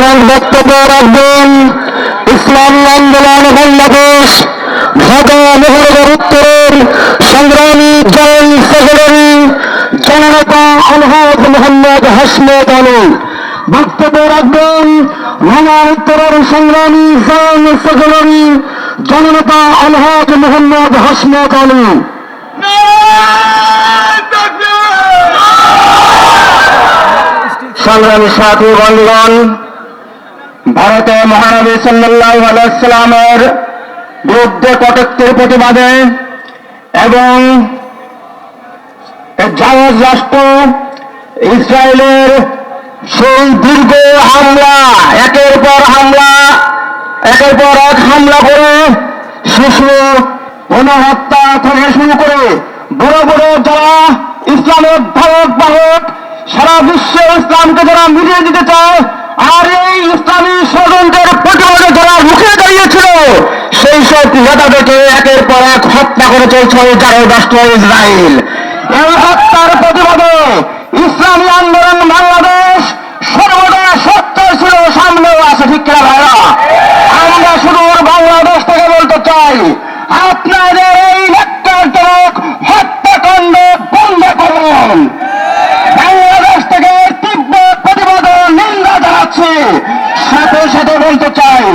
এখন বক্তব্য রাখবেন ইসলামী আন্দোলন বাংলাদেশ, ঢাকা মহানগর উত্তরের সংগ্রামী জয়েন্ট সেক্রেটারি জননেতা আলহাজ মোহাম্মদ হাসমত আলী। বক্তব্য রাখবেন ঢাকা উত্তরের সংগ্রামী জয়েন্ট সেক্রেটারি জননেতা আলহাজ মোহাম্মদ হাসমত আলী। সংগ্রামী সাথী বন্ধুগণ ভারতে মহানবী সাল্লাহ আলাইসালামের বিরুদ্ধে কটকের প্রতিবাদে এবং জাহাজ রাষ্ট্র ইসরায়েলের সেই দীর্ঘ হামলা, একের পর হামলা, একের পর এক হামলা করে শিশু গণহত্যা থেকে শুরু করে বড় বড় যারা ইসলামের ধারক বাহক সারা বিশ্বে ইসলামকে যারা মিলিয়ে দিতে চায় আর এই ইসলামী ষড়যন্ত্রের প্রতিবাদে যারা মুখে দাঁড়িয়েছিল, সেই সব নেতাদেরকে একের পর এক হত্যা করে চলছে জারো রাষ্ট্র ইসরায়েল এই হত্যার প্রতিবাদে ইসলামী আন্দোলন বাংলাদেশ সর্বদা সত্য ছিল সামনেও আছে ঠিক কিনা ভাইরা আমরা শুধু বাংলাদেশ থেকে বলতে চাই আপনাদের এই ন্যাক্কারজনক হত্যাকাণ্ড বন্ধ করুন বাংলাদেশ থেকে তীব্র প্রতিবাদ ও নিন্দা জানাচ্ছি সাথে সাথে বলতে চাই,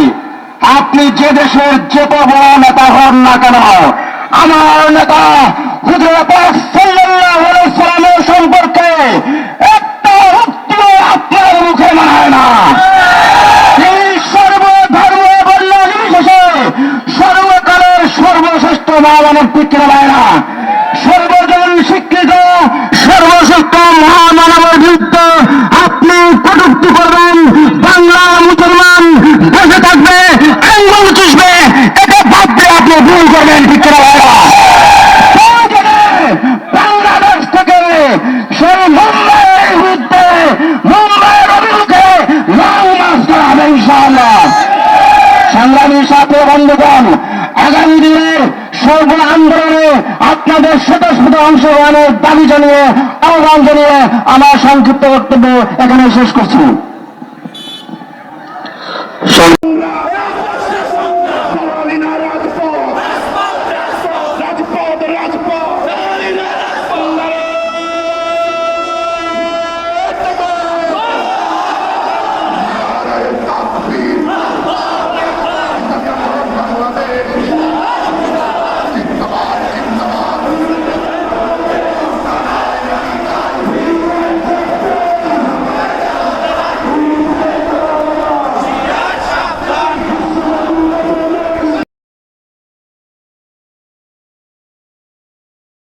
আপনি যে দেশের যে বড় নেতা হন না কেন, আমার নেতা হুজুর সম্পর্কে আপনার মুখে মানায় না। সর্বকালের সর্বশ্রেষ্ঠ মহামানব পিত্রা ভাইরা সর্বজন স্বীকৃত সর্বশ্রেষ্ঠ মহামানবের আপনাদের স্বতঃস্ফূর্ত অংশগ্রহণের দাবি জানিয়ে আহ্বান জানিয়ে আমার সংক্ষিপ্ত বক্তব্য এখানে শেষ করছি।